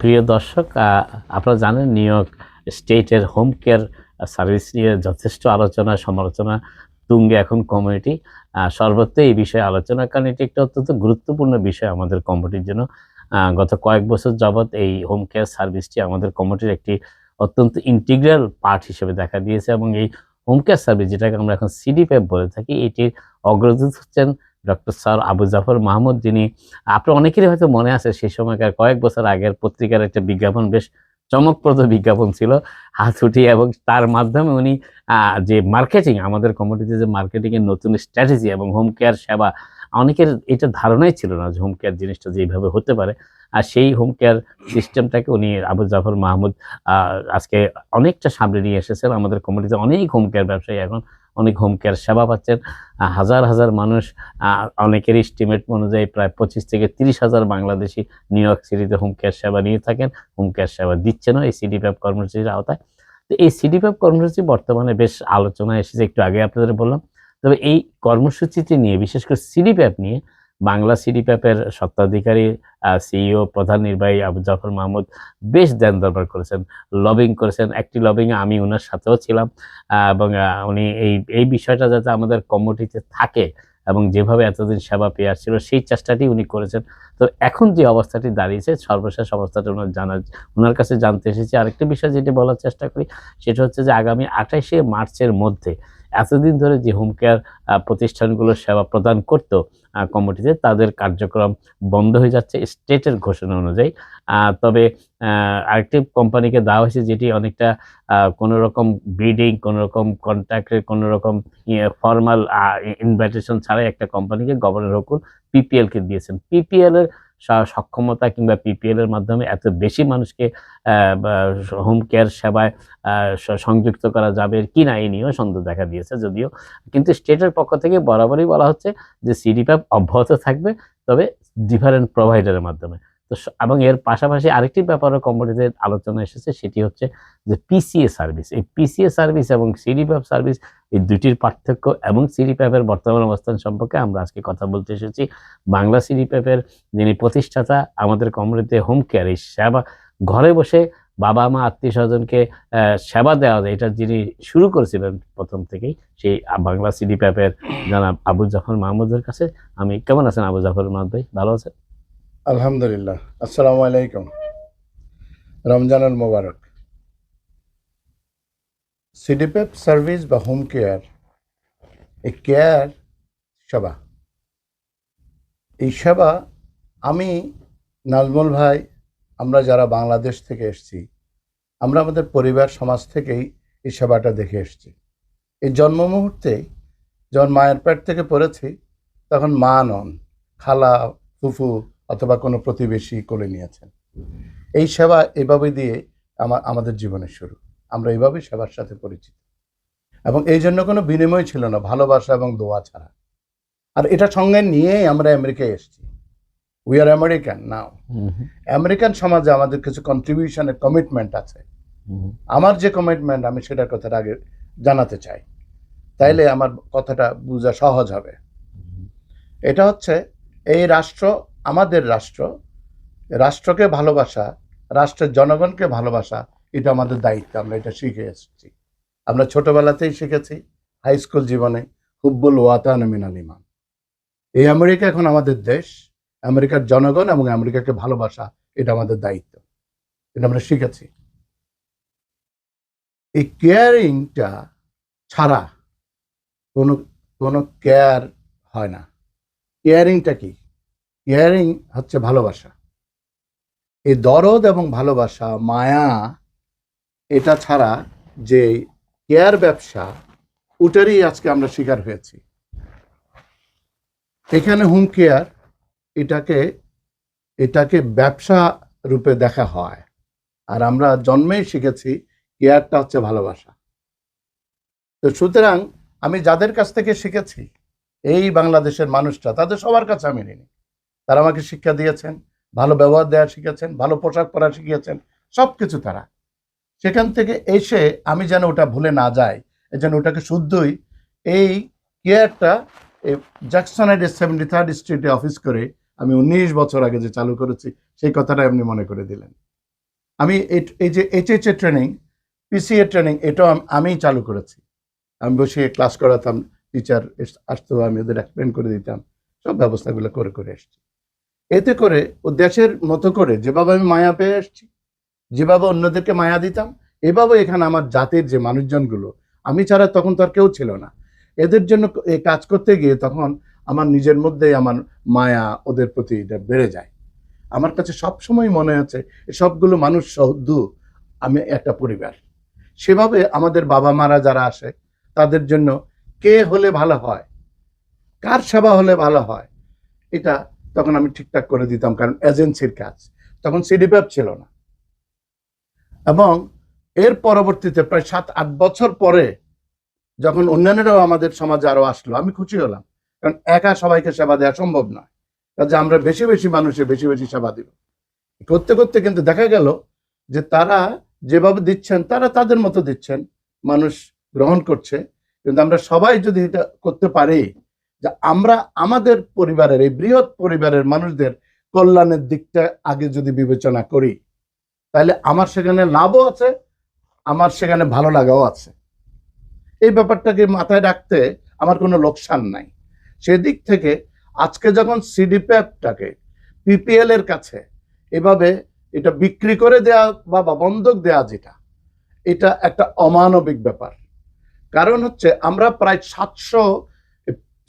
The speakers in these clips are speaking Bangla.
প্রিয় দর্শক আপনারা জানেন নিউ ইয়র্ক স্টেটের হোম কেয়ার সার্ভিস নিয়ে যথেষ্ট আলোচনা, সমালোচনা, তুঙ্গে এখন কমিউনিটি সর্বত্র এই বিষয়ে আলোচনা, কারণ এটি একটা অত্যন্ত গুরুত্বপূর্ণ বিষয় আমাদের কমিটির জন্য। গত কয়েক বছর যাবৎ এই হোম কেয়ার সার্ভিসটি আমাদের কমিটির একটি অত্যন্ত ইন্টিগ্রাল পার্ট হিসেবে দেখা দিয়েছে এবং এই হোম কেয়ার সার্ভিস যেটাকে আমরা এখন সিডিপ্যাপ বলে থাকি, এটির অগ্রদূত হচ্ছেন ডক্টর স্যার আবু জাফর মাহমুদ, যিনি আপনার অনেকেরই হয়তো মনে আছে সেই সময়কার কয়েক বছর আগের পত্রিকার একটা বিজ্ঞাপন, বেশ চমকপ্রদ বিজ্ঞাপন ছিল হাতুটি এবং তার মাধ্যমে উনি যে মার্কেটিং আমাদের কমিটিতে যে মার্কেটিংয়ের নতুন স্ট্র্যাটেজি এবং হোম কেয়ার সেবা, অনেকের এটা ধারণাই ছিল না যে হোম কেয়ার জিনিসটা যে এইভাবে হতে পারে। আর সেই হোম কেয়ার সিস্টেমটাকে উনি আবু জাফর মাহমুদ আজকে অনেকটা সামনে নিয়ে এসেছেন। আমাদের কমিটিতে অনেক হোম কেয়ার ব্যবসায়ী এখন অনেক হোম কেয়ার সেবা পাচ্ছেন। হাজার হাজার মানুষ অনেকের এস্টিমেট অনুযায়ী প্রায় পঁচিশ থেকে তিরিশ হাজার বাংলাদেশি নিউ ইয়র্ক সিটিতে হোম কেয়ার সেবা নিয়ে থাকেন। হোম কেয়ার সেবা দিচ্ছেন এই সিডিপ্যাপ কর্মসূচির আওতায়। তো এই সিডিপ্যাপ কর্মসূচি বর্তমানে বেশ আলোচনা এসেছে, একটু আগে আপনাদের বললাম। তবে এই কর্মসূচিটি নিয়ে, বিশেষ করে সিডিপ্যাপ নিয়ে বাংলা সিডিপ্যাপের স্বত্বাধিকারী সিইও, প্রধান নির্বাহী আবু জাফর মাহমুদ বেশ দেন দরবার করেছেন, লবিং করেছেন। একটি লবিংয়ে আমি ওনার সাথেও ছিলাম এবং উনি এই এই বিষয়টা যাতে আমাদের কমিটিতে থাকে এবং যেভাবে এতদিন সেবা পেয়ে আসছিল, সেই চেষ্টাটি উনি করেছেন। তো এখন যে অবস্থাটি দাঁড়িয়েছে, সর্বশেষ অবস্থাটা ওনার জানা, ওনার কাছে জানতে এসেছি। আরেকটি বিষয় যেটি বলার চেষ্টা করি, সেটা হচ্ছে যে আগামী আঠাইশে মার্চের মধ্যে এতদিন ধরে যে হোম কেয়ার প্রতিষ্ঠানগুলো সেবা প্রদান করতো কমিটিতে, তাদের কার্যক্রম বন্ধ হয়ে যাচ্ছে স্টেটের ঘোষণা অনুযায়ী। তবে আরেকটি কোম্পানিকে দেওয়া হয়েছে যেটি অনেকটা কোনো রকম বিডিং কোনো রকম কন্ট্রাক্টের কোনো রকম ফর্মাল ইনভাইটেশন ছাড়াই একটা কোম্পানিকে গভর্নর হুকুম পিপিএলকে দিয়েছেন। পিপিএল এর স- সক্ষমতা কিংবা পিপিএল এর মাধ্যমে এত বেশি মানুষকে হোম কেয়ার সেবায় সংযুক্ত করা যাবে কি না এই নিয়েও সন্দেহ দেখা দিয়েছে যদিও। কিন্তু স্টেটের পক্ষ থেকে বরাবরই বলা হচ্ছে যে সিডিপ্যাপ অব্যাহত থাকবে, তবে ডিফারেন্ট প্রোভাইডারের মাধ্যমে। তো এবং এর পাশাপাশি আরেকটি ব্যাপারও কোম্পানিতে আলোচনা এসেছে, সেটি হচ্ছে যে পিসিএ সার্ভিস এই পিসিএ সার্ভিস এবং সিডিপ্যাপ সার্ভিস এই দুটির পার্থক্য এবং সিডিপ্যাপের বর্তমান অবস্থান সম্পর্কে আমরা আজকে কথা বলতে এসেছি। বাংলা সিডিপ্যাপের যিনি প্রতিষ্ঠাতা, আমাদের কোম্পানিতে হোম কেয়ার এই সেবা ঘরে বসে বাবা মা, আত্মীয় স্বজনকে সেবা দেওয়া যায়, এটা যিনি শুরু করেছিলেন প্রথম থেকেই, সেই বাংলা সিডিপ্যাপের জানাব আবু জাফর মাহমুদের কাছে। আমি কেমন আছেন আবু জাফর মাহমুদ ভাই? ভালো আছেন? আলহামদুলিল্লাহ। আসসালামু আলাইকুম। রমজানুল মোবারক। সিডিপেপ সার্ভিস বা হোম কেয়ার, এই কেয়ার সেবা। এই সেবা আমি নাজমুল ভাই, আমরা যারা বাংলাদেশ থেকে এসেছি, আমরা আমাদের পরিবার সমাজ থেকেই এই সেবাটা দেখে এসেছি। এই জন্ম মুহূর্তে যখন মায়ের পেট থেকে পড়েছি, তখন মা নন, খালা, ফুফু অথবা কোনো প্রতিবেশী কোলে নিয়েছেন। এই সেবা এভাবে দিয়ে আমা আমাদের জীবনের শুরু। আমরা এইভাবেই সেবার সাথে পরিচিত। এবং এই জন্য কোনো বিনিময় ছিল না ভালোবাসা এবং দোয়া ছাড়া। আর এটা সঙ্গে নিয়েই আমরা আমেরিকায় এসেছি। We are American now American সমাজে আমাদের কিছু কন্ট্রিবিউশনের কমিটমেন্ট আছে। আমার যে কমিটমেন্ট আমি সেটার কথাটা আগে জানাতে চাই। তাইলে আমার কথাটা বোঝা সহজ হবে। এটা হচ্ছে এই রাষ্ট্র আমাদের রাষ্ট্র, রাষ্ট্রকে ভালোবাসা, রাষ্ট্রের জনগণকে ভালোবাসা, এটা আমাদের দায়িত্ব, আমরা এটা শিখে এসেছি। আমরা ছোটবেলাতেই শিখেছি হাই স্কুল জীবনে, হুব্বুল ওয়াতান মিনাল ইমান এই আমেরিকা এখন আমাদের দেশ, আমেরিকার জনগণ এবং আমেরিকাকে ভালোবাসা, এটা আমাদের দায়িত্ব। এটা আমরা শিখেছি। এই কেয়ারিংটা ছাড়া কোনো কোনো কেয়ার হয় না। কেয়ারিংটা কি? কেয়ারিং হচ্ছে ভালোবাসা। এই দরদ এবং ভালোবাসা, মায়া, এটা ছাড়া যে কেয়ার ব্যবসা, ওটারই আজকে আমরা শিকার হয়েছি। এখানে হোম কেয়ার এটাকে এটাকে ব্যবসা রূপে দেখা হয়। আর আমরা জন্মেই শিখেছি কেয়ারটা হচ্ছে ভালোবাসা। তো সুতরাং আমি যাদের কাছ থেকে শিখেছি, এই বাংলাদেশের মানুষটা, তাদের সবার কাছে আমি ঋণী। তারা আমাকে শিক্ষা দিয়েছেন, ভালো ব্যবহার দেওয়া শিখেছেন, ভালো পোশাক পরা শিখিয়েছেন সব কিছু তারা। সেখান থেকে এসে আমি যেন ওটা ভুলে না যাই যেন ওটাকে শুদ্ধই এই কেয়ারটা এই জ্যাকসন সেভেন্টি থার্ড স্ট্রিটে অফিস করে আমি উনিশ বছর আগে যে চালু করেছি, সেই কথাটা আপনি মনে করে দিলেন। আমি এই- যে এইচএচ এর ট্রেনিং পিসিএ ট্রেনিং এটাও আম- চালু করেছি। আমি বসে ক্লাস করাতাম টিচার আসতো, আমি ওদের এক্সপ্লেন করে দিতাম, সব ব্যবস্থাগুলো করে করে এসছি। এতে করে ও দেশের মতো করে, যেভাবে আমি মায়া পেয়ে এসছি যেভাবে অন্যদেরকে মায়া দিতাম, এভাবে এখানে আমার জাতির যে মানুষজনগুলো, আমি ছাড়া তখন তো আর কেউ ছিল না। এদের জন্য এই কাজ করতে গিয়ে তখন আমার নিজের মধ্যেই আমার মায়া ওদের প্রতি এটা বেড়ে যায়। আমার কাছে সবসময় মনে এই সবগুলো মানুষ সহদু আমি একটা পরিবার। সেভাবে আমাদের বাবা মারা যারা আসে, তাদের জন্য কে হলে ভালো হয়? কার সেবা হলে ভালো হয়? এটা তখন আমি ঠিকঠাক করে দিতাম, কারণ এজেন্সির কাজ। তখন সিডিপ্যাপ ছিল না। এবং এর পরবর্তীতে প্রায় সাত, আট বছর পরে যখন অন্যান্যরাও আমাদের সমাজে আরও আসলো, আমি খুশি হলাম। কারণ একা সবাইকে সেবা দেওয়া সম্ভব নয়। কাজে আমরা বেশি বেশি মানুষের বেশি বেশি সেবা দিব। করতে করতে কিন্তু দেখা গেল যে তারা যেভাবে দিচ্ছেন, তারা তাদের মতো দিচ্ছেন। মানুষ গ্রহণ করছে। কিন্তু আমরা সবাই যদি এটা করতে পারি যে আমরা আমাদের পরিবারের, এই বৃহৎ পরিবারের মানুষদের কল্যাণের দিকটা আগে যদি বিবেচনা করি, তাহলে আমার সেখানে লাভও আছে, আমার সেখানে ভালো লাগাও আছে। এই ব্যাপারটাকে মাথায় রাখতে আমার কোনো লোকসান নাই। সেদিক থেকে আজকে যখন সিডিপ্যাপটাকে পিপিএল এর কাছে এভাবে এটা বিক্রি করে দেয়া বা বন্ধক দেয়া যেটা, এটা একটা অমানবিক ব্যাপার। কারণ হচ্ছে আমরা প্রায় সাতশো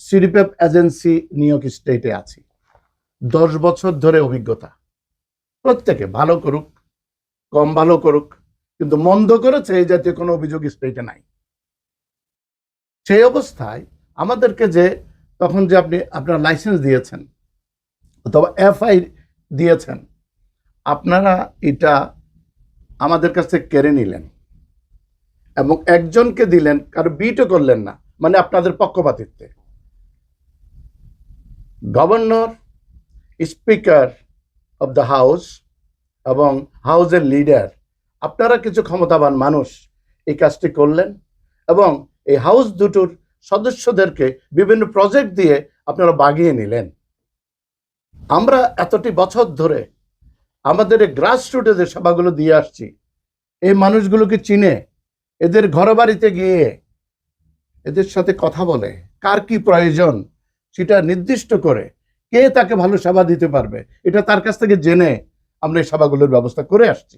সিডিপ্যাপ এজেন্সি নিয়োগ স্টেটে আছি। দশ বছর ধরে অভিজ্ঞতা। প্রত্যেকে ভালো করুক, কম ভালো করুক, কিন্তু মন্দ করেছে এই জাতীয় কোনো অভিযোগ স্টেটে নাই। সেই অবস্থায় আমাদেরকে যে তখন যে আপনি আপনার লাইসেন্স দিয়েছেন, অথবা এফআই দিয়েছেন, আপনারা এটা আমাদের কাছ কেড়ে নিলেন এবং একজনকে দিলেন, কারও বিটও করলেন না মানে আপনাদের পক্ষপাতিত্বে। Governor, speaker of the house এবং হাউসের লিডার। আপনারা কিছু ক্ষমতাবান মানুষ এই কাজটি করলেন এবং এই হাউস দুটোর সদস্যদেরকে বিভিন্ন প্রজেক্ট দিয়ে আপনারা বাগিয়ে নিলেন। আমরা এতটি বছর ধরে আমাদের এই গ্রাস রুটে যে সভাগুলো দিয়ে আসছি। এই মানুষগুলোকে চিনে, এদের ঘরে বাড়িতে গিয়ে এদের সাথে কথা বলে, কার কি প্রয়োজন? সেটা নির্দিষ্ট করে কে তাকে ভালো সেবা দিতে পারবে, এটা তার কাছ থেকে জেনে আমরা এই সভাগুলোর ব্যবস্থা করে আসছি।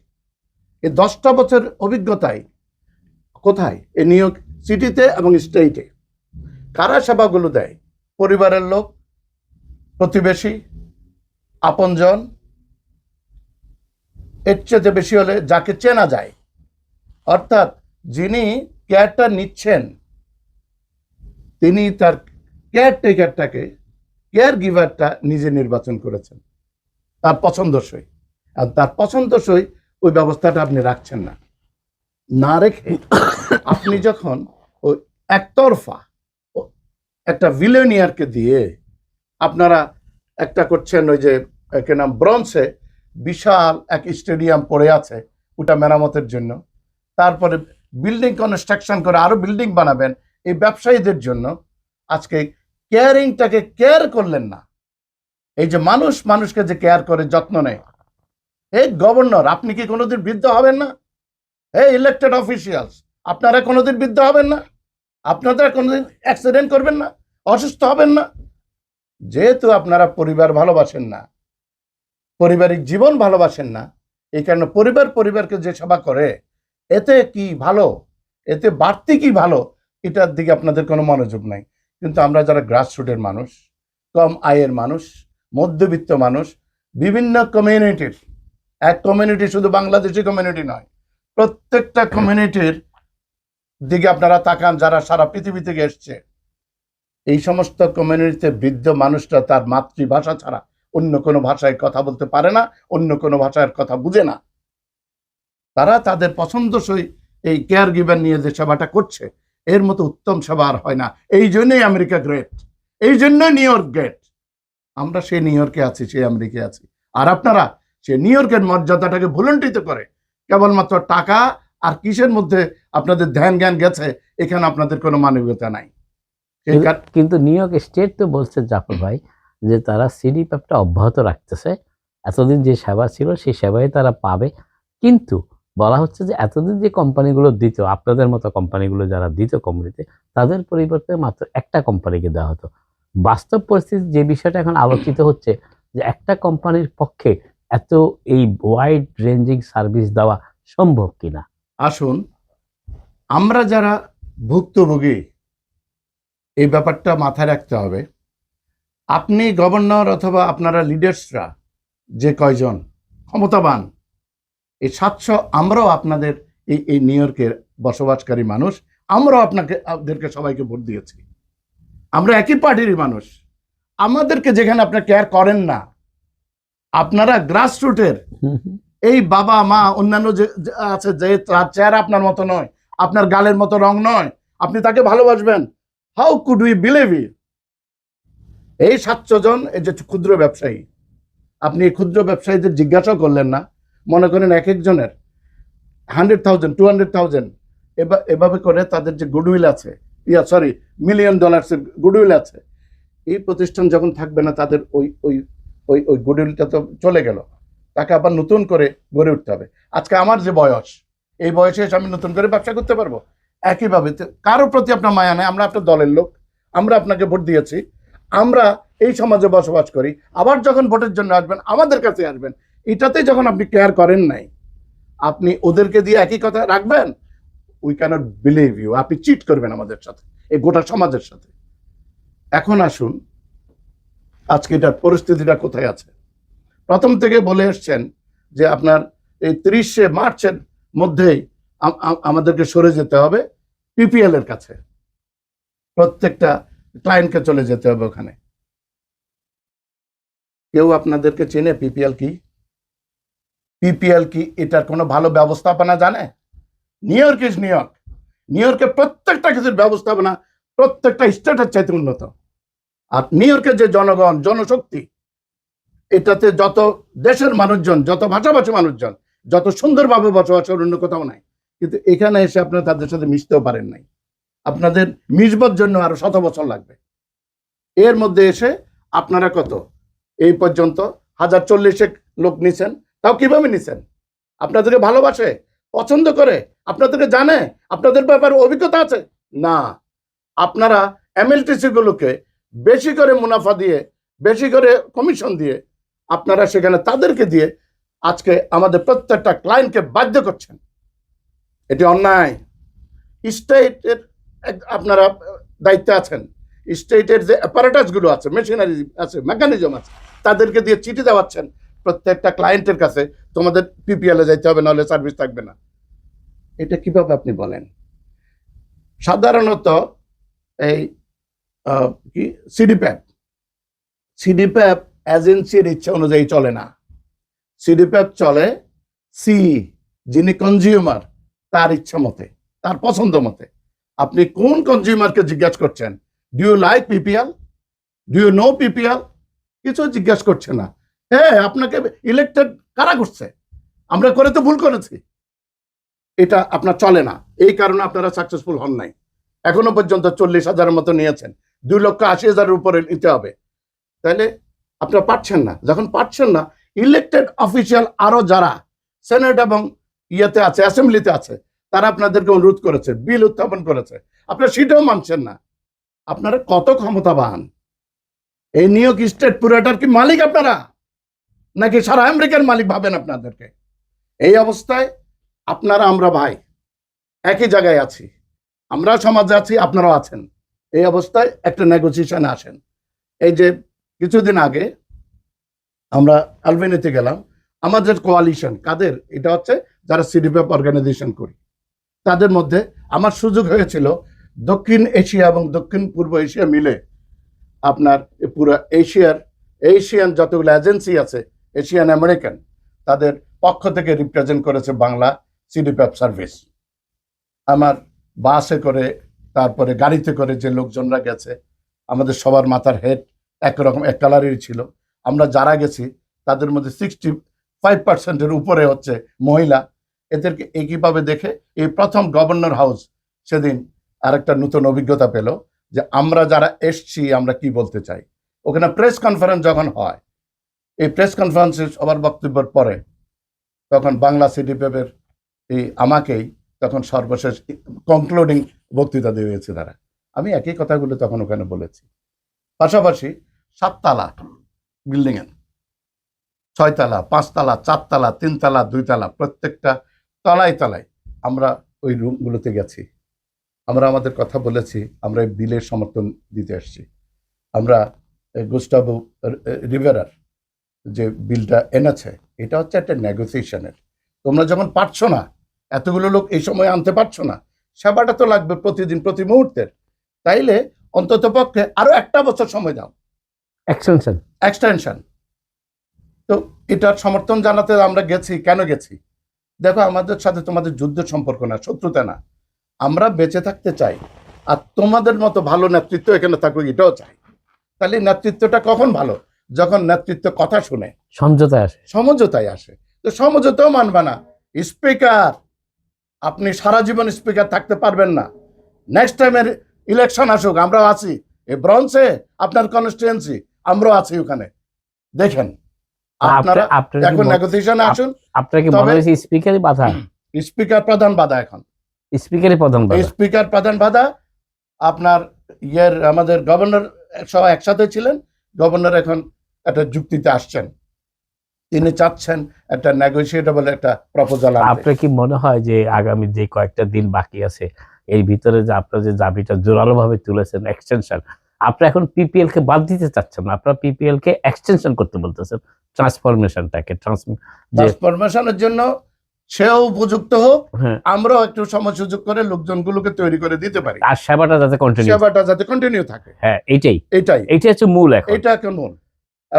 এই দশটা বছর অভিজ্ঞতায় কোথায়? এ নিয়োগ সিটিতে এবং স্টেটে। কারা সেবাগুলো দেয়? পরিবারের লোক, প্রতিবেশী, আপনজন। এর চেয়ে বেশি হলে যাকে চেনা যায়। অর্থাৎ যিনি কেয়ারটা নিচ্ছেন, তিনি তার কেয়ারটেকারটাকে কেয়ার গিভারটা নিজে নির্বাচন করেছেন। তার পছন্দসই। আর তার পছন্দসই ওই ব্যবস্থাটা আপনি রাখছেন না। না রেখে আপনি যখন ওই একতরফা একটা ভিলেনিয়ারকে দিয়ে আপনারা একটা করছেন ওই যে একে নাম ব্রঞ্জে, বিশাল এক স্টেডিয়াম পড়ে আছে ওটা মেরামতের জন্য। তারপরে বিল্ডিং কনস্ট্রাকশন করে আরও বিল্ডিং বানাবেন এই ব্যবসায়ীদের জন্য আজকে কেয়ারিংটাকে কেয়ার করলেন না। এই যে মানুষ, মানুষকে যে কেয়ার করে, যত্ন নেয়। এই গভর্নর আপনি কি কোনোদিন বৃদ্ধ হবেন না? এই ইলেক্টেড অফিসিয়ালস আপনারা কোনোদিন বৃদ্ধ হবেন না? আপনারা কোনোদিন অ্যাক্সিডেন্ট করবেন না? অসুস্থ হবেন না? যেহেতু আপনারা পরিবার ভালোবাসেন না, পারিবারিক জীবন ভালোবাসেন না, এই কারণে পরিবার পরিবারকে যে সেবা করে, এতে কি ভালো? এতে বাড়তি কি ভালো? এটার দিকে আপনাদের কোনো মনোযোগ নাই। কিন্তু আমরা যারা গ্রাসরুটের মানুষ, কম আয়ের মানুষ, মধ্যবিত্ত মানুষ, বিভিন্ন কমিউনিটির এক কমিউনিটি শুধু বাংলাদেশি কমিউনিটি নয়, প্রত্যেকটা কমিউনিটির দিকে আপনারা তাকান যারা সারা পৃথিবী থেকে এসছে। এই সমস্ত কমিউনিটিতে বৃদ্ধ মানুষরা তার মাতৃভাষা ছাড়া অন্য কোনো ভাষায় কথা বলতে পারে না, অন্য কোনো ভাষার কথা বুঝে না। তারা তাদের পছন্দসই এই কেয়ার গিভার নিয়ে যে সেবাটা করছে এর মতো উত্তম সেবা আর হয় না। এই জন্যই আমেরিকা গ্রেট এই জন্যই নিউ ইয়র্ক গ্রেট আমরা সেই নিউ ইয়র্কে আছি সেই আমেরিকায় আছি। আর আপনারা সেই নিউ ইয়র্কের মর্যাদাটাকে ভুলণ্ঠিত করে কেবলমাত্র টাকা আর কিসের মধ্যে আপনাদের ধ্যান জ্ঞান গেছে এখানে আপনাদের কোনো মানবিকতা নাই। কিন্তু নিউ ইয়র্ক স্টেট তো বলছে জাফর ভাই যে তারা সিডি প্যাপটা অব্যাহত রাখতেছে। এতদিন যে সেবা ছিল সেই সেবাই তারা পাবে। কিন্তু বলা হচ্ছে যে এতদিন যে কোম্পানিগুলো দিত, আপনাদের মতো কোম্পানিগুলো যারা দিত কোম্পানিতে, তাদের পরিবর্তে মাত্র একটা কোম্পানিকে দেওয়া হতো। বাস্তব পরিস্থিতি যে বিষয়টা এখন আলোচিত হচ্ছে, যে একটা কোম্পানির পক্ষে এত এই ওয়াইড রেঞ্জিং সার্ভিস দেওয়া সম্ভব কিনা? আসুন, আমরা যারা ভুক্তভোগী, এই ব্যাপারটা মাথায় রাখতে হবে। আপনি গভর্নর অথবা আপনারা লিডার্সরা যে কয়জন, ক্ষমতাবান এই সাতশো, আমরাও আপনাদের এই এই নিউ ইয়র্কের বসবাসকারী মানুষ, আমরাও আপনাকে, আপনাদেরকে সবাইকে ভোট দিয়েছি। আমরা একই পার্টিরই মানুষ। আমাদেরকে যেখানে আপনারা কেয়ার করেন না, আপনারা গ্রাসরুটের এই বাবা, মা, অন্যান্য যে আছে, যে তার চেহারা আপনার মতো নয়, আপনার গালের মতো রং নয়, আপনি তাকে ভালোবাসবেন। How could we believe you এই সাতশো জন, এই যে ক্ষুদ্র ব্যবসায়ী, আপনি এই ক্ষুদ্র ব্যবসায়ীদের জিজ্ঞাসাও করলেন না মনে করেন এক একজনের hundred thousand two hundred thousand এভাবে করে তাদের যে গুডউইল আছে, ইয়া সরি মিলিয়ন ডলার্সের গুডউইল আছে, এই প্রতিষ্ঠান যখন থাকবে না, তাদের ওই ওই ওই ওই গুডউইলটা তো চলে গেল। তাকে আবার নতুন করে গড়ে উঠতে হবে। আজকে আমার যে বয়স, এই বয়সে এসে আমি নতুন করে ব্যবসা করতে পারব? একইভাবে কারোর প্রতি আপনার মায়া নেই, আমরা আপনার দলের লোক, আমরা আপনাকে ভোট দিয়েছি, আমরা এই সমাজে বসবাস করি, আবার যখন ভোটের জন্য আসবেন, আমাদের কাছে আসবেন এটাতে যখন আপনি কেয়ার করেন নাই, আপনি ওদেরকে দিয়ে একই কথা রাখবেন? উই ক্যানট বিলিভ ইউ আপনি চিট করবেন আমাদের সাথে, এই গোটা সমাজের সাথে। এখন আসুন, আজকে এটার পরিস্থিতিটা কোথায় আছে? প্রথম থেকে বলে এসছেন যে আপনার এই তিরিশে মার্চের মধ্যেই আম- আম- আমাদেরকে সরে যেতে হবে পিপিএল এর কাছে। প্রত্যেকটা ক্লায়েন্টকে চলে যেতে হবে ওখানে। কেউ আপনাদেরকে চেনে পিপিএল কি? পিপিএল কি? এটার কোনো ভালো ব্যবস্থাপনা জানে? New York is New York New ইয়র্কের প্রত্যেকটা কিছুর ব্যবস্থাপনা, প্রত্যেকটা স্টেটের চাইতে উন্নত। আর নিউ ইয়র্কের যে জনগণ, জনশক্তি, এটাতে যত দেশের মানুষজন, যত ভাষাভাষী মানুষজন, যত সুন্দরভাবে বসবাস করে, অন্য কোথাও নাই। কিন্তু এখানে এসে আপনারা তাদের সাথে মিশতেও পারেন নাই। আপনাদের মিশবার জন্য আরও শত বছর লাগবে। এর মধ্যে এসে আপনারা কত? এই পর্যন্ত হাজার চল্লিশে লোক নিছেন। তাও কীভাবে নিছেন? আপনাদেরকে ভালোবাসে, পছন্দ করে, আপনাদেরকে জানে, আপনাদের ব্যাপারে অভিজ্ঞতা আছে? না। আপনারা এমএলটিসি গুলোকে বেশি করে মুনাফা দিয়ে, বেশি করে কমিশন দিয়ে আপনারা সেখানে তাদেরকে দিয়ে আজকে আমাদের প্রত্যেকটা ক্লায়েন্টকে বাধ্য করছেন। এটি অন্যায়। স্টেটের আপনারা দায়িত্বে আছেন। স্টেটের যে অ্যাপারেটাসগুলো আছে মেশিনারি আছে মেকানিজম আছে, তাদেরকে দিয়ে চিঠি দেওয়াচ্ছেন। প্রত্যেকটা ক্লায়েন্টের কাছে তোমাদের পিপিএল এ যাইতে হবে, নাহলে সার্ভিস থাকবে না। এটা কীভাবে আপনি বলেন? সাধারণত এই কি? সিডিপ্যাপ সিডিপ্যাপ এজেন্সির ইচ্ছা অনুযায়ী চলে না। সিডিপ্যাপ চলে সি যিনি কনজিউমার তার ইচ্ছা মতে, তার পছন্দ মতে। আপনি কোন কনজিউমারকে জিজ্ঞাসা করছেন? Do you like PPL do you know PPL কিছু জিজ্ঞাসা করছে না। হ্যাঁ আপনাকে ইলেক্টেড কারা করছে? আমরা করে তো ভুল করেছি। এটা আপনার চলে না। এই কারণে আপনারা সাকসেসফুল হন নাই। এখনও পর্যন্ত চল্লিশ হাজারের মতো নিয়েছেন। দুই লক্ষ আশি হাজারের উপরে নিতে হবে। তাহলে আপনারা পাচ্ছেন না। যখন পাচ্ছেন না ইলেক্টেড অফিসিয়াল আরও যারা সেনেট এবং ইয়েতে আছে অ্যাসেম্বলিতে আছে, তারা আপনাদেরকে অনুরোধ করেছে, বিল উত্থাপন করেছে। আপনারা সেটাও মানছেন না। আপনারা কত ক্ষমতাবান? এই নিয়োগ স্টেট পুরাটার কি মালিক আপনারা? নাকি সারা আমেরিকার মালিক ভাবেন আপনাদেরকে? এই অবস্থায় আপনারা, আমরা ভাই, একই জায়গায় আছি। আমরা সমাজে আছি, আপনারাও আছেন। এই অবস্থায় একটা নেগোসিয়েশনে আসেন। এই যে কিছুদিন আগে আমরা আলবেনিতে গেলাম। আমাদের কোয়ালিশন কাদের? এটা হচ্ছে যারা সিডিপ্যাপ অর্গানাইজেশন করি। তাদের মধ্যে আমার সুযোগ হয়েছিল দক্ষিণ এশিয়া এবং দক্ষিণ পূর্ব এশিয়া মিলে আপনার পুরো এশিয়ার, এশিয়ান যতগুলো এজেন্সি আছে এশিয়ান আমেরিকান, তাদের পক্ষ থেকে রিপ্রেজেন্ট করেছে বাংলা সিডিপ্যাপ সার্ভিস আমার বাসে করে, তারপরে গাড়িতে করে যে লোকজনরা গেছে, আমাদের সবার মাথার হেড একরকম, এক কালারেরই ছিল। আমরা যারা গেছি, তাদের মধ্যে সিক্সটি ফাইভ পার্সেন্টের উপরে হচ্ছে মহিলা। এদেরকে একইভাবে দেখে এই প্রথম গভর্নর হাউস সেদিন আরেকটা নতুন অভিজ্ঞতা পেল যে আমরা যারা এসছি, আমরা কি বলতে চাই? ওখানে প্রেস কনফারেন্স যখন হয় এই প্রেস কনফারেন্সে সবার বক্তব্যের পরে তখন বাংলা সিডিপিএফের এই আমাকেই তখন সর্বশেষ কনক্লুডিং বক্তৃতা দিয়েছে তারা। আমি একই কথাগুলো তখন ওখানে বলেছি। পাশাপাশি সাততলা বিল্ডিং এর ছয়তলা, পাঁচতলা, চারতলা, তিনতলা, দুইতলা প্রত্যেকটা তলায় তলায় আমরা ওই রুমগুলোতে গেছি। আমরা আমাদের কথা বলেছি, আমরা এই বিলের সমর্থন দিতে আসছি আমরা গুস্টাবু রিভেরার যে বিলটা এনেছে এটা হচ্ছে একটা নেগোসিয়েশনের তোমরা যখন পারছ না এতগুলো লোক এই সময় আনতে পারছ না সেবাটা তো লাগবে প্রতিদিন প্রতি মুহূর্তের তাইলে অন্তত পক্ষে আরও একটা বছর সময় দাও। এক্সটেনশন এক্সটেনশন তো এটার সমর্থন জানাতে আমরা গেছি কেন গেছি? দেখো আমাদের সাথে তোমাদের যুদ্ধ সম্পর্ক না শত্রুতা না। আমরা বেঁচে থাকতে চাই আর তোমাদের মতো ভালো নেতৃত্ব এখানে থাকুক এটাও চাই। তাহলে নেতৃত্বটা কখন ভালো? যখন নেতৃত্ব কথা শুনে সমঝোতায় আসে। সমঝোতায় আসে। তো সমঝোতাও মানবে না। স্পিকার আপনি সারা জীবন স্পিকার থাকতে পারবেন না। নেক্সট টাইমের ইলেকশন আসুক আমরাও আছি। এই ব্রঞ্চে আপনার কনস্টিটুয়েন্সি আমরাও আছি ওখানে। দেখেন আপনারা এখন নেগোসিয়েশনে আসুন। আপনার কি মনে হয়েছে স্পিকারই বাধা? স্পিকার প্রধান বাধা এখন। স্পিকারই প্রধান বাধা। স্পিকার প্রধান বাধা আপনার ইয়ের আমাদের গভর্নর সহ একসাথে ছিলেন। গভর্নর এখন একটা যুক্তিতে আসছেন। তিনি চাচ্ছেন একটা নেগোসিয়েটেবল একটা প্রপোজাল আপনার কি মনে হয় যে আগামী যে কয়েকটা দিন বাকি আছে এর ভিতরে যে আপনার যে দাবিটা জোরালো ভাবে তুলেছেন এক্সটেনশন আপনি এখন পিপিএল কে বাদ দিতে চাচ্ছেন না। আপনার পিপিএল কে এক্সটেনশন করতে বলতেছেন ট্রান্সফরমেশনটাকে ট্রান্সফরমেশনের জন্য সেও উপযুক্ত হোক হ্যাঁ। আমরাও একটু সময় সুযোগ করে লোকজনগুলোকে তৈরি করে দিতে পারি। আর সেবাটা যাতে কন্টিনিউ সেবাটা যাতে কন্টিনিউ থাকে। হ্যাঁ এইটাই। এটাই এইটাই হচ্ছে মূল এখন। এটা কেমন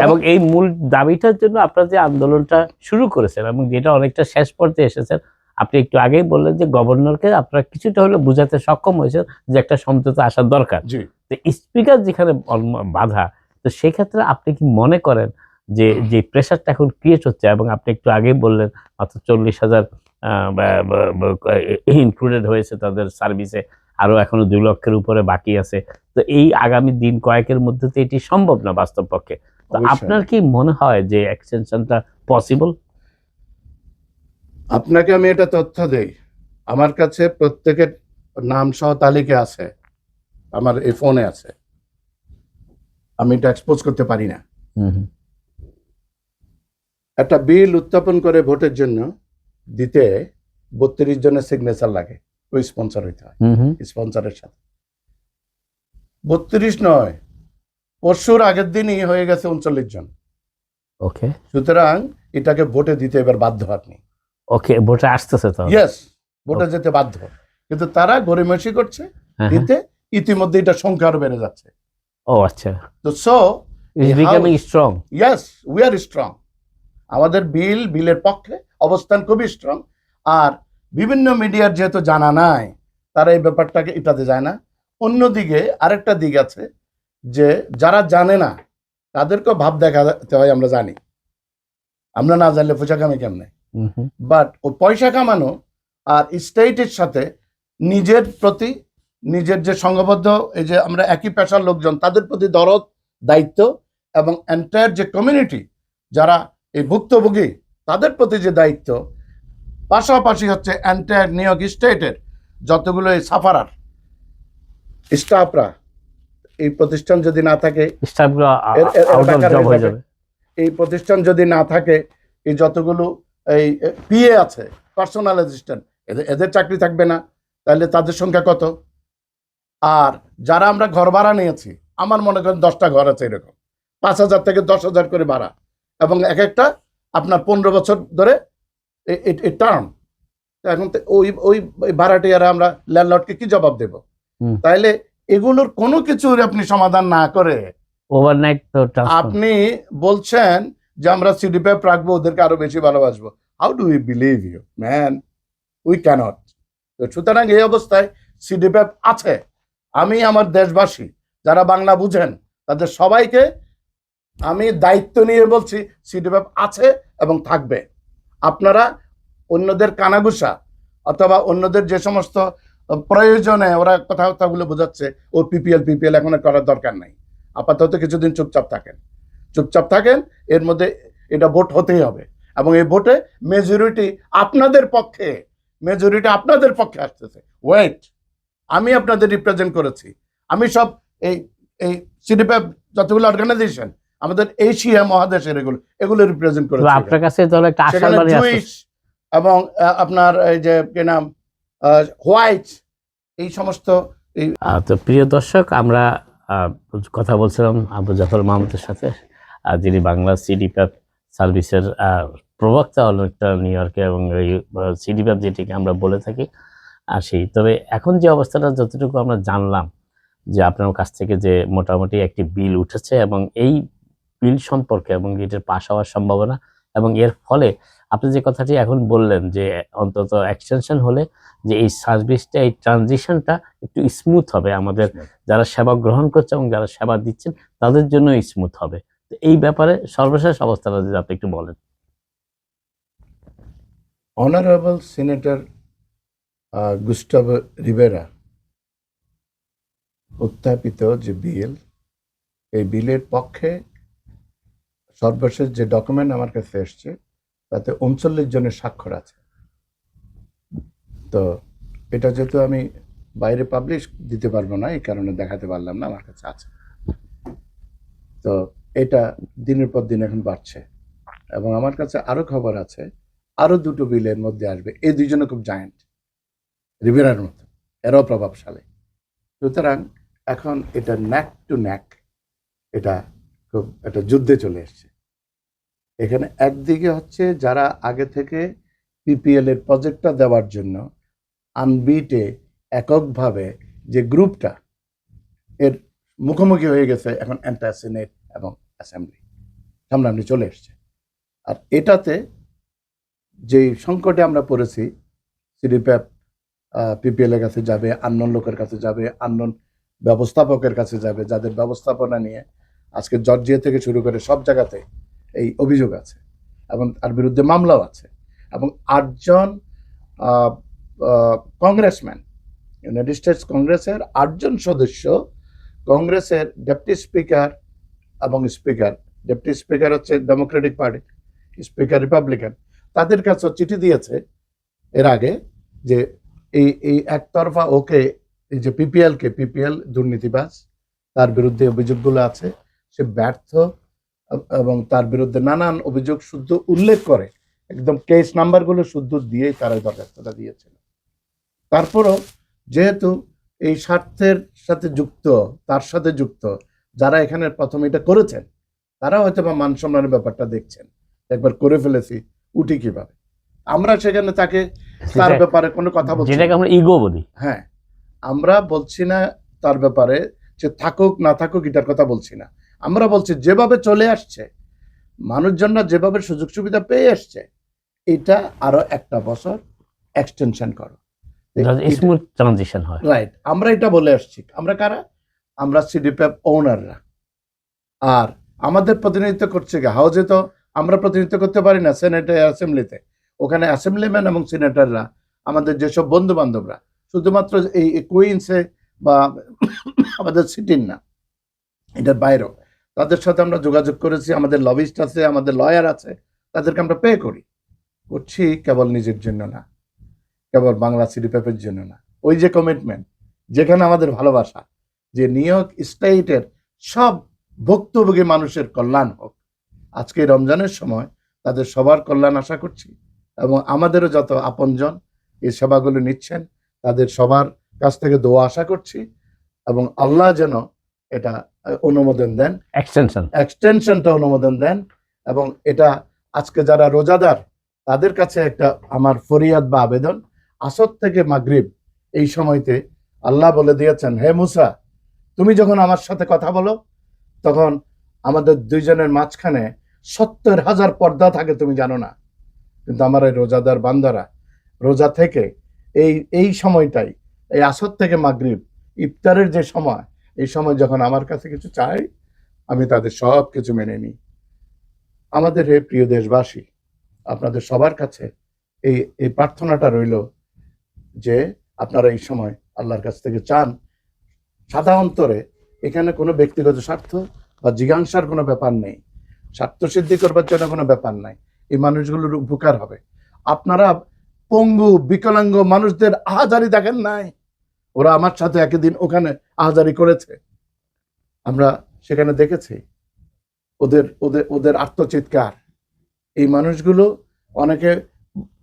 এবং এই মূল দাবিটার জন্য আপনারা যে আন্দোলনটা শুরু করেছেন এবং যেটা অনেকটা শেষ পর্যায়ে এসেছেন আপনি একটু আগেই বললেন যে গভর্নরকে আপনারা কিছুটা হলে বোঝাতে সক্ষম হয়েছেন যে একটা সমঝোতা আসার দরকার। তো স্পিকার যেখানে বাধা তো সেক্ষেত্রে আপনি কি মনে করেন যে যে প্রেশারটা এখন ক্রিয়েট হচ্ছে? এবং আপনি একটু আগেই বললেন মাত্র চল্লিশ হাজার ইনক্লুডেড হয়েছে তাদের সার্ভিসে আরও এখনও দুই লক্ষের উপরে বাকি আছে। তো এই আগামী দিন কয়েকের মধ্যে তো এটি সম্ভব না বাস্তব পক্ষে। তো আপনার কি মনে হয় যে এক্সটেনশনটা পসিবল আপনাকে আমি এটা তথ্য দেই। আমার কাছে প্রত্যেকের নাম সহ তালিকা আছে। আমার এই ফোনে আছে। আমি এটা এক্সপোজ করতে পারি না। একটা বিল উত্থাপন করে ভোটের জন্য দিতে বত্রিশ জনের সিগনেচার লাগে। ওই স্পন্সর হইতে হয়। স্পন্সরের সাথে। বত্রিশ নয় পরশুর আগের দিনই হয়ে গেছে উনচল্লিশ জন। ওকে। সুতরাং এটাকে ভোটে দিতে এবার বাধ্য আপনি। ওকে ভোটে আসতেছে তো ইয়েস ভোটে যেতে বাধ্য। কিন্তু তারা গরিমসি করছে হ্যাঁ, হ্যাঁ। দিতে ইতিমধ্যে এটা সংখ্যা আরও বেড়ে যাচ্ছে। ও আচ্ছা। তো so is becoming strong yes we are strong আমাদের বিল বিলের পক্ষে অবস্থান খুবই স্ট্রং আর বিভিন্ন মিডিয়ার যেহেতু জানা নাই তারা এই ব্যাপারটাকে এটাতে যায় না। অন্যদিকে আরেকটা দিক আছে যে যারা জানে না তাদেরকেও ভাব দেখাতে হয় আমরা জানি। আমরা না জানলে পোশাক আমি কেমনে? বাট ও পয়সা কামানো আর স্টেটের সাথে নিজের প্রতি নিজের যে সংঘবদ্ধ এই যে আমরা একই পেশার লোকজন তাদের প্রতি দরদ দায়িত্ব এবং এন্টায়ার যে কমিউনিটি যারা এই ভুক্তভোগী তাদের প্রতি যে দায়িত্ব পাশাপাশি হচ্ছে এন্টায়ার নিয়োগ স্টেটের যতগুলো এই সাফারার স্টাফরা এই প্রতিষ্ঠান যদি না থাকে এই প্রতিষ্ঠান যদি না থাকে এই যতগুলো এই পিএ আছে পার্সোনাল অ্যাসিস্ট্যান্ট এদের চাকরি থাকবে না তাহলে তাদের সংখ্যা কত? আর যারা আমরা ঘর ভাড়া নিয়েছি আমার মনে করেন দশটা ঘর আছে এরকম পাঁচ হাজার থেকে দশ হাজার করে ভাড়া। এবং এক একটা আপনার পনেরো বছর ধরে টার্ম এখন তো ওই ওই ওই ভাড়াটিয়ারা আমরা ল্যান্ডলর্ডকে কি জবাব দেব। তাইলে এগুলোর কোনো কিছুর আপনি সমাধান না করে ওভারনাইট তো আপনি বলছেন যে আমরা সিডিপ্যাপ রাখব ওদেরকে আরও বেশি ভালোবাসবো। How do we believe you man we cannot তো সুতরাং এই অবস্থায় সিডি সিডিপ্যাপ আছে। আমি আমার দেশবাসী যারা বাংলা বুঝেন তাদের সবাইকে আমি দায়িত্ব নিয়ে বলছি সিডিপ্যাপ আছে এবং থাকবে। আপনারা অন্যদের কানাগুসা অথবা অন্যদের যে সমস্ত প্রয়োজনে ওরা কথা কথাগুলো বোঝাচ্ছে ও পিপিএল পিপিএল এখন করার দরকার নাই। আপাতত কিছুদিন চুপচাপ থাকেন। চুপচাপ থাকেন এর মধ্যে এটা ভোট হতেই হবে। এবং এই ভোটে মেজরিটি আপনাদের পক্ষে মেজরিটি আপনাদের পক্ষে আসতেছে। ওয়েট আমি আপনাদের রিপ্রেজেন্ট করেছি। আমি সব এই এই সিডিপ্যাপ যতগুলো অর্গানাইজেশন আমাদের এশিয়া মহাদেশের এগুলো এগুলো রিপ্রেজেন্ট করেছি। আপনার কাছে তাহলে একটা এবং আপনার এই যে কি নাম? হোয়াইট এই সমস্ত আহ, তো প্রিয় দর্শক আমরা কথা বলছিলাম আবু জাফর মাহমুদের সাথে যিনি বাংলা সিডিপ্যাপ সার্ভিসের প্রবক্তা অনেকটা নিউ ইয়র্কে এবং এই সিডিপ্যাপ যেটিকে আমরা বলে থাকি আর সেই। তবে এখন যে অবস্থাটা যতটুকু আমরা জানলাম যে আপনার কাছ থেকে যে মোটামুটি একটি বিল উঠেছে এবং এই বিল সম্পর্কে এবং এটার পাশ হওয়ার সম্ভাবনা এবং এর ফলে আপনি যে কথাটি এখন বললেন যে অন্তত এক্সটেনশন হলে যে এই সার্ভিসটা এই ট্রানজিশনটা একটু স্মুথ হবে আমাদের যারা সেবা গ্রহণ করছে এবং যারা সেবা দিচ্ছেন তাদের জন্য স্মুথ হবে। তো এই ব্যাপারে সর্বশেষ অবস্থাটা যদি আপনি একটু বলেন। অনারেবল সিনেটর গুস্টাভ রিবেরা উত্থাপিত যে বিল এই বিলের পক্ষে সর্বশেষ যে ডকুমেন্ট আমার কাছে এসছে, তাতে উনচল্লিশ জনের স্বাক্ষর আছে। তো এটা যেহেতু আমি বাইরে পাবলিশ দিতে পারব না, এই কারণে দেখাতে পারলাম না, আমার কাছে আছে। তো এটা দিনের পর দিন এখন বাড়ছে। এবং আমার কাছে আরও খবর আছে, আরও দুটো বিলের মধ্যে আসবে। এই দুইজনে খুব জায়েন্ট রিভেরার মতো, এরাও প্রভাবশালী। সুতরাং এখন এটা ন্যাক টু ন্যাক এটা খুব একটা যুদ্ধে চলে এসছে। এখানে একদিকে হচ্ছে যারা আগে থেকে পিপিএল এর প্রজেক্টটা দেওয়ার জন্য আনবিটে এককভাবে যে গ্রুপটা এর মুখোমুখি হয়ে গেছে এখন অ্যান্টার সিনেট এবং অ্যাসেম্বলি সামনাসামনি চলে এসছে। আর এটাতে যে সংকটে আমরা পড়েছি সিডিপ্যাপ পিপিএল এর কাছে যাবে আননোন লোকের কাছে যাবে আননোন ব্যবস্থাপকের কাছে যাবে, যাদের ব্যবস্থাপনা নিয়ে আজকে জর্জিয়া থেকে শুরু করে সব জায়গাতে এই অভিযোগ আছে এবং তার বিরুদ্ধে মামলাও আছে এবং আটজন কংগ্রেসম্যান, ইউনাইটেড স্টেটস কংগ্রেসের আটজন সদস্য, কংগ্রেসের ডেপুটি স্পিকার এবং স্পিকার। ডেপুটি স্পিকার হচ্ছে ডেমোক্রেটিক পার্টি, স্পিকার রিপাবলিকান। তাদের কাছে চিঠি দিয়েছে এর আগে যে এই এই একতরফা ওকে, এই যে পিপিএল কে পিপিএল দুর্নীতিবাজ, তার বিরুদ্ধে অভিযোগগুলো আছে। সে ব্যর্থ এবং তার বিরুদ্ধে নানান অভিযোগ শুদ্ধ উল্লেখ করে একদম কেস নাম্বারগুলো শুদ্ধ দিয়েই তারা দরখাস্তটা দিয়েছিল। তারপরও যেহেতু এই স্বার্থের সাথে যুক্ত তার সাথে যুক্ত যারা এখানে প্রথম এটা করেছেন তারা হয়তো বা মান সম্মানের ব্যাপারটা দেখছেন একবার করে ফেলেছি উঠি কীভাবে? আমরা সেখানে তাকে তার ব্যাপারে কোনো কথা বলছি। যেটাকে আমরা ইগো বলি। হ্যাঁ আমরা বলছি না তার ব্যাপারে যে থাকুক না থাকুক এটার কথা বলছি না। আমরা বলছি যেভাবে চলে আসছে মানুষজনরা যেভাবে সুযোগ সুবিধা পেয়ে আসছে এটা আরও একটা বছর এক্সটেনশন করো। স্মুথ ট্রানজিশন হয়। রাইট আমরা এটা বলে আসছি। আমরা কারা? আমরা সিডিপ্যাপ ওনাররা আর আমাদের প্রতিনিধিত্ব করছে কি? হাউজে তো আমরা প্রতিনিধিত্ব করতে পারি না সেনেটে অ্যাসেম্বলিতে ওখানে অ্যাসেম্বলিম্যান এবং সিনেটররা আমাদের যেসব বন্ধু বান্ধবরা শুধুমাত্র এই কুইন্সে বা আমাদের সিটির না এটার বাইরেও। তাদের সাথে আমরা যোগাযোগ করেছি, আমাদের লবিস্ট আছে, আমাদের লয়ার আছে, তাদেরকে আমরা পে করি। করছি কেবল নিজের জন্য না, কেবল বাংলা সিটি পেপের জন্য না। ওই যে কমিটমেন্ট যেখানে আমাদের ভালোবাসা, যে নিউ ইয়র্ক স্টেটের সব ভুক্তভোগী মানুষের কল্যাণ হোক। আজকে রমজানের সময় তাদের সবার কল্যাণ আশা করছি, এবং আমাদেরও যত আপনজন এই সেবাগুলো নিচ্ছেন, তাদের সবার কাছ থেকে দোয়া আশা করছি, এবং আল্লাহ যেন এটা অনুমোদন দেন। এক্সটেনশন এক্সটেনশনটা অনুমোদন দেন এবং এটা আজকে যারা রোজাদার তাদের কাছে একটা আমার ফরিয়াদ বা আবেদন। আসর থেকে মাগরিব এই সময়তে আল্লাহ বলে দিয়েছেন হে মুসা তুমি যখন আমার সাথে কথা বলো তখন আমাদের দুইজনের মাঝখানে সত্তর হাজার পর্দা থাকে তুমি জানো না। কিন্তু আমার এই রোজাদার বান্দারা রোজা থেকে এই এই সময়টাই এই আসর থেকে মাগরিব ইফতারের যে সময় এই সময় যখন আমার কাছে কিছু চাই, আমি তাদের সব কিছু মেনে নিই। আমাদের হে প্রিয় দেশবাসী, আপনাদের সবার কাছে এই এই প্রার্থনাটা রইল যে আপনারা এই সময় আল্লাহর কাছ থেকে চান। সাদা অন্তরে এখানে কোনো ব্যক্তিগত স্বার্থ বা জিজ্ঞাসার কোনো ব্যাপার নেই। স্বার্থ সিদ্ধি করবার জন্য কোনো ব্যাপার নাই। এই মানুষগুলোর উপকার হবে। আপনারা পঙ্গু, বিকলাঙ্গ মানুষদের আহাজারি দেখেন নাই? ওরা আমার সাথে একদিন ওখানে আহাজারি করেছে। আমরা সেখানে দেখেছি ওদের ওদের ওদের আত্মচিৎকার। এই মানুষগুলো অনেকে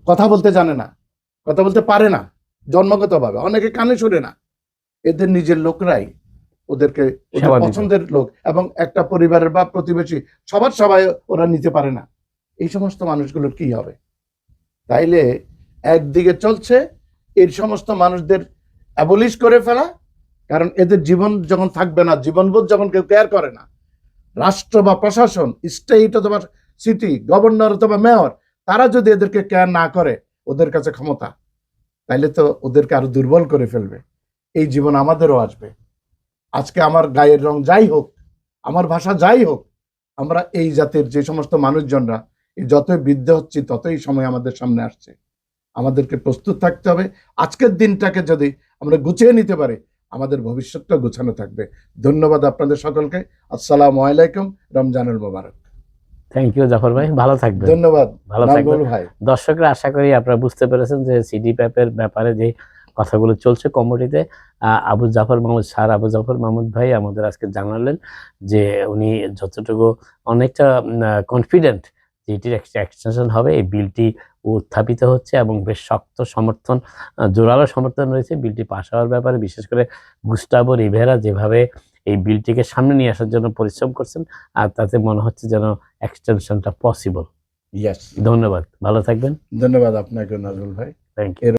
কথা বলতে জানে না কথা বলতে পারে না জন্মগতভাবে। অনেকে কানে শুনে না। এদের নিজের লোকরাই ওদেরকে ওদের পছন্দের লোক এবং একটা পরিবারের বা প্রতিবেশী সবার সবাই ওরা নিতে পারে না। এই সমস্ত মানুষগুলোর কি হবে? তাইলে একদিকে চলছে এই সমস্ত মানুষদের অ্যাবলিশ করে ফেলা। কারণ এদের জীবন যখন থাকবে না, জীবনবোধ যখন কেউ কেয়ার করে না, রাষ্ট্র বা প্রশাসন স্টেট অথবা সিটি গভর্নর অথবা মেয়র তারা যদি এদেরকে কেয়ার না করে, ওদের কাছে ক্ষমতা, তাইলে তো ওদেরকে আরও দুর্বল করে ফেলবে। এই জীবন আমাদেরও আসবে। আজকে আমার গায়ের রং যাই হোক, আমার ভাষা যাই হোক, আমরা এই জাতের যে সমস্ত মানুষজনরা যতই বৃদ্ধ হচ্ছি, ততই সময় আমাদের সামনে আসছে। আমাদেরকে প্রস্তুত থাকতে হবে। আজকের দিনটাকে যদি আমরা গুছিয়ে নিতে পারি আমাদের ভবিষ্যৎটা গোছানো থাকবে। ধন্যবাদ আপনাদের সকলকে। আসসালামু আলাইকুম। রমজানুল মোবারক। থ্যাংক ইউ জাফর ভাই। ভালো থাকবেন। ধন্যবাদ। ভালো থাকবেন। ভাই। দর্শকরা আশা করি আপনারা বুঝতে পেরেছেন যে সিডি প্যাপের ব্যাপারে যে কথাগুলো চলছে কমিটিতে আবু জাফর মাহমুদ স্যার আবু জাফর মাহমুদ ভাই আমাদের আজকে জানালেন যে উনি যতটুকু অনেকটা কনফিডেন্ট যে এটির এক্সটেনশন হবে এই বিলটি উত্থাপিত হচ্ছে এবং বেশ শক্ত সমর্থন জোরালো সমর্থন রয়েছে বিলটি পাশ হওয়ার ব্যাপারে। বিশেষ করে গুস্টাবো রিভেরা যেভাবে এই বিলটিকে সামনে নিয়ে আসার জন্য পরিশ্রম করছেন আর তাতে মনে হচ্ছে যেন এক্সটেনশনটা পসিবল ইয়াস ধন্যবাদ। ভালো থাকবেন। ধন্যবাদ আপনাকে নাজুল ভাই। Thank you